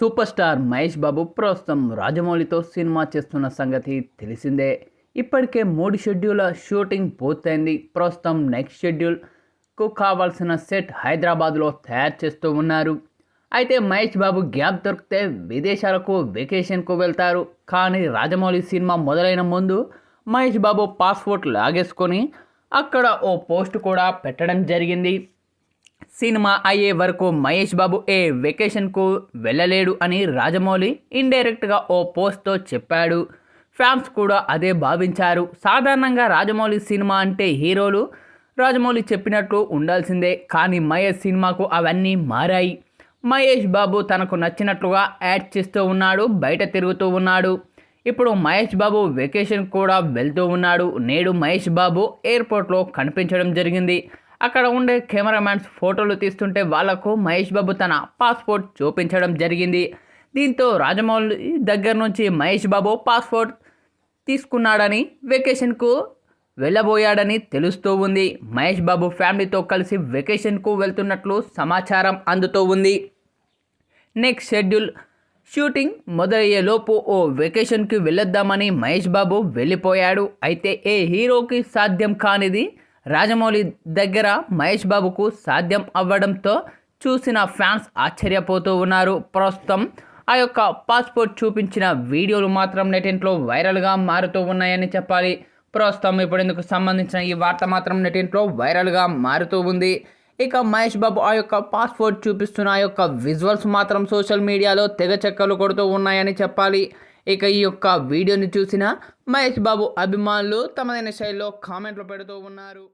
Super star Mahesh Babu ప్రస్తుతం రాజమౌళితో cinema చేస్తున్న సంగతి తెలిసిందే. ఇప్పటికే మూడు షెడ్యూల్ షూటింగ్ పూర్తయింది. ప్రస్తుతం నెక్స్ట్ షెడ్యూల్కు కావాల్సిన సెట్ హైదరాబాద్లో తయారు చేస్తూ ఉన్నారు. అయితే మహేష్ బాబు గ్యాప్ దొరికితే విదేశాలకు వెకేషన్కు వెళ్తారు. కానీ రాజమౌళి సినిమా మొదలైన ముందు మహేష్ బాబు పాస్పోర్ట్ లాగేసుకొని అక్కడ ఓ పోస్ట్ కూడా పెట్టడం జరిగింది. సినిమా అయ్యే వరకు మహేష్ బాబు ఏ వెకేషన్కు వెళ్ళలేడు అని రాజమౌళి ఇండైరెక్ట్గా ఓ పోస్ట్తో చెప్పాడు. ఫ్యాన్స్ కూడా అదే భావించారు. సాధారణంగా రాజమౌళి సినిమా అంటే హీరోలు రాజమౌళి చెప్పినట్లు ఉండాల్సిందే కానీ మహేష్ సినిమాకు అవన్నీ మారాయి. మహేష్ బాబు తనకు నచ్చినట్లుగా యాడ్ చేస్తూ ఉన్నాడు బయట తిరుగుతూ ఉన్నాడు. ఇప్పుడు మహేష్ బాబు వెకేషన్ కూడా వెళ్తూ ఉన్నాడు. నేడు మహేష్ బాబు ఎయిర్పోర్ట్లో కనిపించడం జరిగింది. అక్కడ ఉండే కెమెరామ్యాన్స్ ఫోటోలు తీస్తుంటే వాళ్ళకు మహేష్ బాబు తన పాస్పోర్ట్ చూపించడం జరిగింది. దీంతో రాజమౌళి దగ్గర నుంచి మహేష్ బాబు పాస్పోర్ట్ తీసుకున్నాడని వెకేషన్కు వెళ్ళబోయాడని తెలుస్తూ ఉంది. మహేష్ బాబు ఫ్యామిలీతో కలిసి వెకేషన్కు వెళ్తున్నట్లు సమాచారం అందుతూ ఉంది. నెక్స్ట్ షెడ్యూల్ షూటింగ్ మొదలయ్యేలోపు ఓ వెకేషన్కి వెళ్ళొద్దామని మహేష్ బాబు వెళ్ళిపోయాడు. అయితే ఏ హీరోకి సాధ్యం కానిది రాజమౌళి దగ్గర మహేష్ బాబుకు సాధ్యం అవ్వడంతో చూసిన ఫ్యాన్స్ ఆశ్చర్యపోతూ ఉన్నారు. ప్రస్తుతం ఆ యొక్క పాస్పోర్ట్ చూపించిన వీడియోలు మాత్రం నెటింట్లో వైరల్గా మారుతూ ఉన్నాయని చెప్పాలి. ప్రస్తుతం ఇప్పుడు ఇందుకు సంబంధించిన ఈ వార్త మాత్రం నెటింట్లో వైరల్గా మారుతూ ఉంది. ఇక మహేష్ బాబు ఆ యొక్క పాస్పోర్ట్ చూపిస్తున్న ఆ యొక్క విజువల్స్ మాత్రం సోషల్ మీడియాలో తెగ చెక్కలు కొడుతూ ఉన్నాయని చెప్పాలి. ఇక ఈ యొక్క వీడియోని చూసిన మహేష్ బాబు అభిమానులు తమదైన శైలిలో కామెంట్లు పెడుతూ ఉన్నారు.